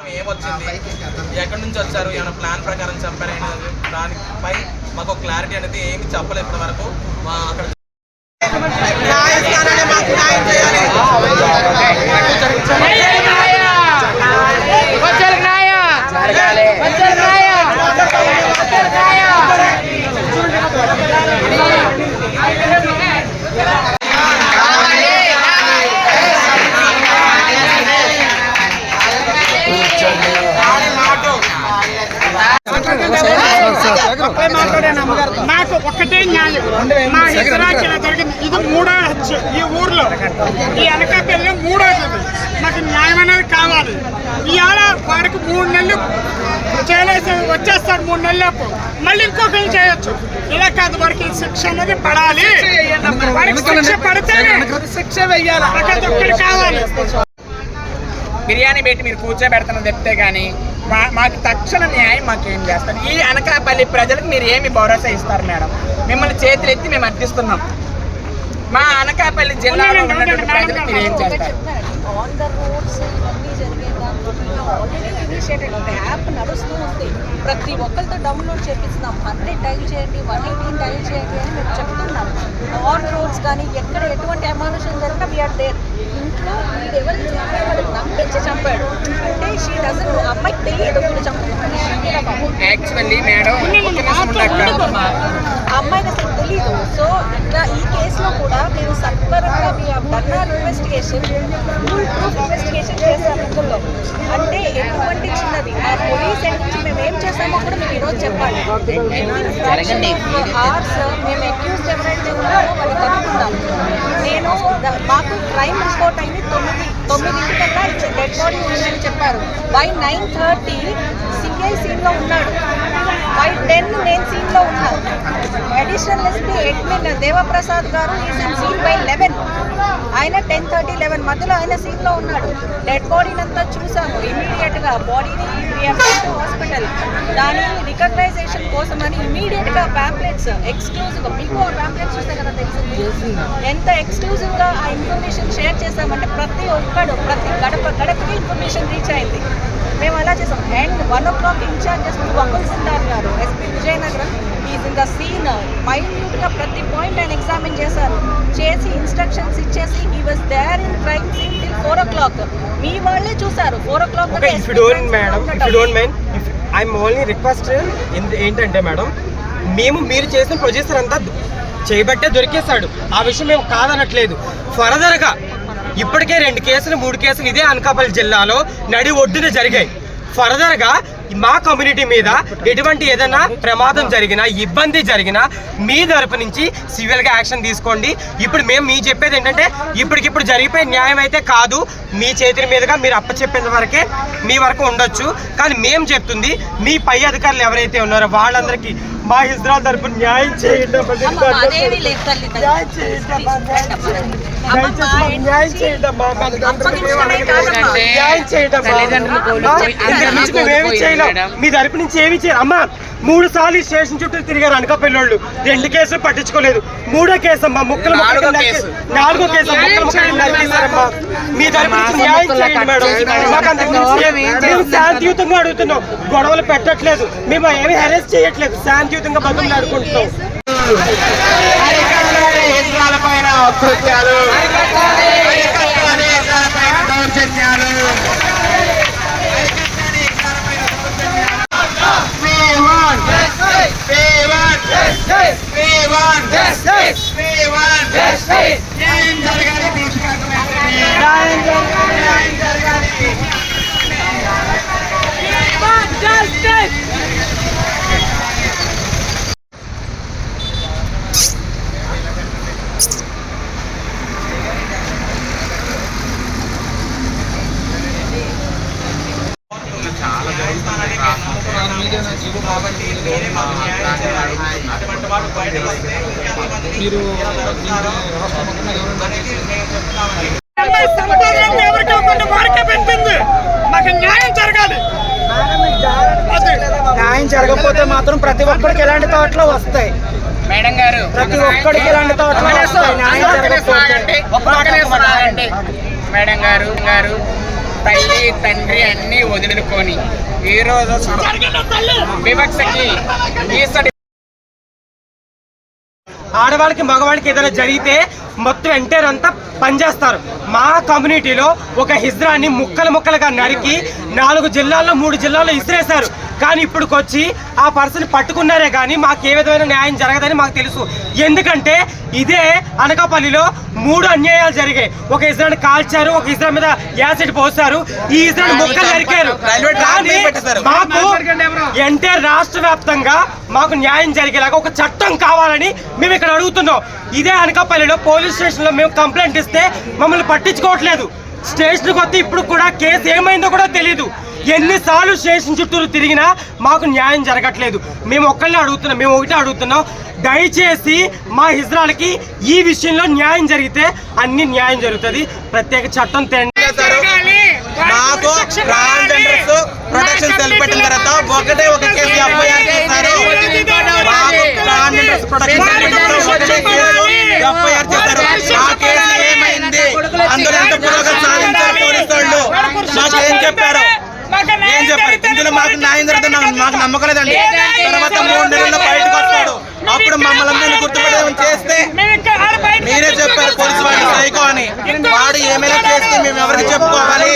ఏమొచ్చింది? ఎక్కడి నుంచి వచ్చారు? ఏమైనా ప్లాన్ ప్రకారం చంపారైనా దానిపై మాకు క్లారిటీ అనేది ఏమి చెప్పలేదు ఇప్పటి వరకు అక్కడ మాకు న్యాయం మా ఇలా జరిగింది. ఇది మూడో హత్య ఈ ఊర్లో. ఈ అనకాపల్లి మూడోది నాకు న్యాయం అనేది కావాలి. ఇవాళ వాడికి మూడు నెలలు చేయలేసి వచ్చేస్తాడు మూడు నెలలకు మళ్ళీ ఇంకొకరు చేయొచ్చు. ఇలా కాదు వాడికి ఈ శిక్ష అనేది పడాలి. వాడికి శిక్ష పడితే శిక్ష వెయ్యాలి ఒక్కరు కావాలి. బిర్యానీ పెట్టి మీరు కూర్చోబెడతానని చెప్తే కానీ మాకు తక్షణ న్యాయం మాకు ఏం చేస్తారు? ఈ అనకాపల్లి ప్రజలకు మీరు ఏమి భరోసా ఇస్తారు మేడం? మిమ్మల్ని చేతులు ఎత్తి మేము అర్థిస్తున్నాం. మా అనకాపల్లి జిల్లాలో ఉన్నటువంటి ప్రజలకు మీరు ఏం చేస్తారు? ఆన్ ద రోడ్స్ ఇవన్నీ జరిగే దాంట్లో ఆల్రెడీ ఇనిషియేటెడ్ యాప్ నడుస్తూ ఉంది. ప్రతి ఒక్కరితో డౌన్లోడ్ చేపిస్తున్నాం. హండ్రెడ్ డైల్ చేయండి వన్ ఎయిటీన్ డైల్ చేయండి అని మేము చెప్తున్నాం. ఆన్ రోడ్స్ కానీ ఎక్కడ ఎటువంటి అమానుషం జరిగినా వీఆర్ దేర్ ఇంట్లో వీడు ఎవరిని నమ్మించి చంపాడు. అంటే షీ డజన్ అమ్మాయికి తెలియదు వీడు చంపుతున్నాడు యాక్చువల్లీ మేడం అమ్మాయికి అసలు ఈ కేసులో కూడా మేము సత్వరంగా మీ డన్నా ఇన్వెస్టిగేషన్ ఫుల్ ప్రూఫ్ ఇన్వెస్టిగేషన్ చేశాము ఇందులో. అంటే ఎటువంటి చిన్నది? ఆ పోలీస్ నుంచి మేము ఏం చేసామో కూడా మీకు ఈరోజు చెప్పాలి. అవర్స్ మేము అక్యూజ్ ఎవరైతే ఉన్నారో వాళ్ళు కనుక్కున్నాం నేను మాకు క్రైమ్ రిపోర్ట్ అయింది తొమ్మిది తొమ్మిదింటికల్లా డెడ్ బాడీ ఉందని చెప్పారు. బై నైన్ థర్టీ సిఐ సీన్లో ఉన్నాడు. ఫైవ్ టెన్ నేను సీన్లో ఉన్నాను. అడిషనల్ ఎస్పీ ఎడ్మిన్ దేవప్రసాద్ గారు ఈజ్ సీన్ బై లెవెన్ ఆయన టెన్ థర్టీ లెవెన్ మధ్యలో ఆయన సీన్లో ఉన్నాడు. డెడ్ బాడీని అంతా చూసాము ఇమీడియట్గా బాడీని హాస్పిటల్ దాని రికగ్నైజేషన్ కోసమని ఇమీడియట్గా ప్యాంప్లెట్స్ ఎక్స్క్లూజివ్గా మీకు ప్యాంప్లెట్స్ చూస్తే కదా తెలిసింది. ఎంత ఎక్స్క్లూజివ్గా ఆ ఇన్ఫర్మేషన్ షేర్ చేశామంటే ప్రతి ఒక్కడు ప్రతి గడప గడపకి ఇన్ఫర్మేషన్ రీచ్ అయింది. మేము అలా చేసాం. And one o'clock in charges Vakul Sindhar garu SP Vizianagaram is in the scene మైన్యూట్గా ప్రతి పాయింట్ ఆయన ఎగ్జామిన్ చేశారు. చేసి ఇన్స్ట్రక్షన్స్ ఇచ్చేసి he was there in crime scene till four o'clock మీ వాళ్ళే చూసారు four o'clock I'm only request ఏంటంటే madam మేము మీరు చేసిన ప్రొడ్యూసర్ అంతా చేయబట్టే దొరికేశాడు. ఆ విషయం మేము కాదనట్లేదు. ఫర్దర్గా ఇప్పటికే రెండు కేసులు మూడు కేసులు ఇదే అనకాపల్లి జిల్లాలో నడి ఒడ్డున జరిగాయి. ఫర్దర్గా మా కమ్యూనిటీ మీద ఎటువంటి ఏదైనా ప్రమాదం జరిగినా ఇబ్బంది జరిగినా మీ తరపు నుంచి సివిల్గా యాక్షన్ తీసుకోండి. ఇప్పుడు మేము మీ చెప్పేది ఏంటంటే ఇప్పటికిప్పుడు జరిగిపోయే న్యాయం అయితే కాదు. మీ చేతుల మీదుగా మీరు అప్పచెప్పేంత వరకే మీ వరకు ఉండొచ్చు. కానీ మేము చెప్తుంది మీ పై అధికారులు ఎవరైతే ఉన్నారో వాళ్ళందరికీ మా హిజ్రాల్ తరపు న్యాయం చేయండి. న్యాయం చేయండి. న్యాయం చేయండి. చేయండి చేయలేం. మీ తరపు నుంచి ఏమి చేయరు అమ్మా మూడు సార్లు ఈ స్టేషన్ చుట్టూ తిరిగారు అనకాపల్లోళ్ళు రెండు కేసులు పట్టించుకోలేదు. మూడో కేసు అమ్మా ముక్కలు నాలుగో కేసు. నరికి- నాలుగో కేసు ముక్కలు ముక్కలు నరికేశారమ్మా. మీ తరపు న్యాయం చేయండి మేడం. మేము శాంతియుతంగా అడుగుతున్నాం. గొడవలు పెట్టట్లేదు. మేము ఏమి హెరెస్ చేయట్లేదు. శాంతియుతంగా బతుకులు ఆడుకుంటున్నాం. పైన కృత్యాలు దౌర్జన్యాలు న్యాయం జరగాలి. న్యాయం జరగాలి. న్యాయం జరగాలి. కాబట్టి మీరే మాకు న్యాయం చేయాలి అటువంటి వాళ్ళు బయటకు వస్తే మీరు అనేది మేము చెప్తున్నామండి అమ్మాయి సంపాదన ఎవరికి ఇవ్వకుండా వారికే పెట్టింది మాకు న్యాయం జరగాలి న్యాయం జరగకపోతే మాత్రం ప్రతి ఒక్కరికి ఎలాంటి థాట్లు వస్తాయి? మేడం గారు ప్రతి ఒక్కడికి ఇలాంటి థాట్లు వస్తాయి? న్యాయం జరగకపోతే. మేడం గారు గారు తల్లి తండ్రి అన్ని వదులుకొని ఈ రోజు వివక్షకి ఈసడి ఆడవాళ్ళకి మగవాళ్ళకి ఏదైనా జరిగితే మొత్తం ఎంటైర్ అంతా పనిచేస్తారు. మా కమ్యూనిటీలో ఒక హిజ్రాన్ని ముక్కలు ముక్కలుగా నరికి నాలుగు జిల్లాల్లో మూడు జిల్లాల్లో ఇసిరేశారు. కానీ ఇప్పుడుకొచ్చి ఆ పర్సన్ పట్టుకున్నారే కానీ మాకు ఏ విధమైన న్యాయం జరగదని మాకు తెలుసు. ఎందుకంటే ఇదే అనకాపల్లిలో మూడు అన్యాయాలు జరిగాయి. ఒక ఇజ్రాని కాల్చారు ఒక ఇజ్రా మీద యాసిడ్ పోసారు. ఈ ఇజ్రాని ముక్కలు నరికారు. పెట్టేశారు. మాకు ఎన్టీఆర్ రాష్ట్ర వ్యాప్తంగా మాకు న్యాయం జరిగేలాగా ఒక చట్టం కావాలని మేము ఇక్కడ అడుగుతున్నాం. ఇదే అనకాపల్లిలో పోలీస్ స్టేషన్లో మేము కంప్లైంట్ ఇస్తే మమ్మల్ని పట్టించుకోవట్లేదు. స్టేషన్కి వస్తే ఇప్పుడు కూడా కేసు ఏమైందో కూడా తెలియదు ఎన్నిసార్లు స్టేషన్ చుట్టూరు తిరిగినా మాకు న్యాయం జరగట్లేదు. మేము ఒక్కళ్ళే అడుగుతున్నాం మేము ఒకటే అడుగుతున్నాం. దయచేసి మా హిజ్రాలకి ఈ విషయంలో న్యాయం జరిగితే అన్ని న్యాయం జరుగుతుంది. ప్రత్యేక చట్టం మాకు ప్రొటెక్షన్ సెల్ పెట్టిన తర్వాత ఒకటే ఒక కేసు ఎఫ్ఐఆర్ చేశారు మాకు ట్రాన్స్జెండర్స్ ప్రొటెక్షన్ సెల్ పెట్టిన తర్వాత ఒకటే కేసు ఎఫ్ఐఆర్ చేశారు ఆ కేసు ఏమైంది అందులో ఎంత పురోగతి సాధించారు పోలీసు వాళ్ళు మాకు ఏం చెప్పారు ఏం చెప్పారు ఇందులో మాకు న్యాయం జరుగుతుంది నాకు- మాకు నమ్మకం లేదండి. తర్వాత మూడు నెలల్లో బయటకు వస్తాడు. అప్పుడు మమ్మల్ని గుర్తుపెట్టేమని చేస్తే మీరే చెప్పారు పోలీసు వాడిని సైకో అని. వాడు ఏమైనా చేస్తే మేము ఎవరికి చెప్పుకోవాలి?